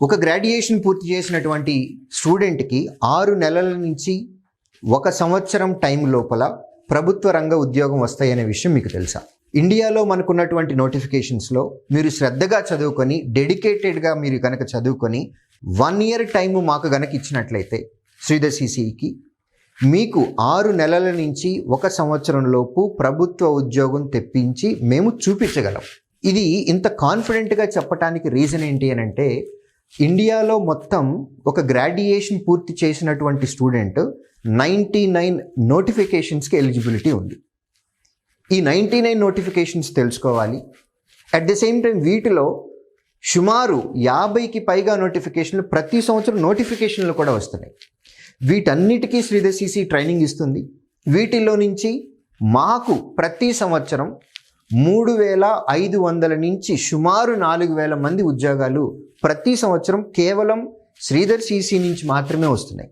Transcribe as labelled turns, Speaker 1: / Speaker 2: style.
Speaker 1: ఒక గ్రాడ్యుయేషన్ పూర్తి చేసినటువంటి స్టూడెంట్కి ఆరు నెలల నుంచి ఒక సంవత్సరం టైం లోపల ప్రభుత్వ రంగ ఉద్యోగం వస్తాయనే విషయం మీకు తెలుసా? ఇండియాలో మనకున్నటువంటి నోటిఫికేషన్స్లో మీరు శ్రద్ధగా చదువుకొని డెడికేటెడ్గా మీరు కనుక చదువుకొని వన్ ఇయర్ టైము మాకు కనుక ఇచ్చినట్లయితే శ్రీధర్ సిసికి మీకు ఆరు నెలల నుంచి ఒక సంవత్సరంలోపు ప్రభుత్వ ఉద్యోగం తెప్పించి మేము చూపించగలం. ఇది ఇంత కాన్ఫిడెంట్గా చెప్పడానికి రీజన్ ఏంటి అని అంటే ఇండియాలో మొత్తం ఒక గ్రాడ్యుయేషన్ పూర్తి చేసినటువంటి స్టూడెంట్ నైంటీ నైన్ నోటిఫికేషన్స్కి ఎలిజిబిలిటీ ఉంది. ఈ నైంటీ నైన్ నోటిఫికేషన్స్ తెలుసుకోవాలి. అట్ ది సేమ్ టైం వీటిలో సుమారు యాభైకి పైగా నోటిఫికేషన్లు ప్రతి సంవత్సరం నోటిఫికేషన్లు కూడా వస్తున్నాయి. వీటన్నిటికీ శ్రీధర్ ట్రైనింగ్ ఇస్తుంది. వీటిలో నుంచి మాకు ప్రతి సంవత్సరం మూడు వేల ఐదు వందల నుంచి సుమారు నాలుగు వేల మంది ఉద్యోగాలు ప్రతి సంవత్సరం కేవలం శ్రీధర్ సిసి నుంచి మాత్రమే వస్తున్నాయి.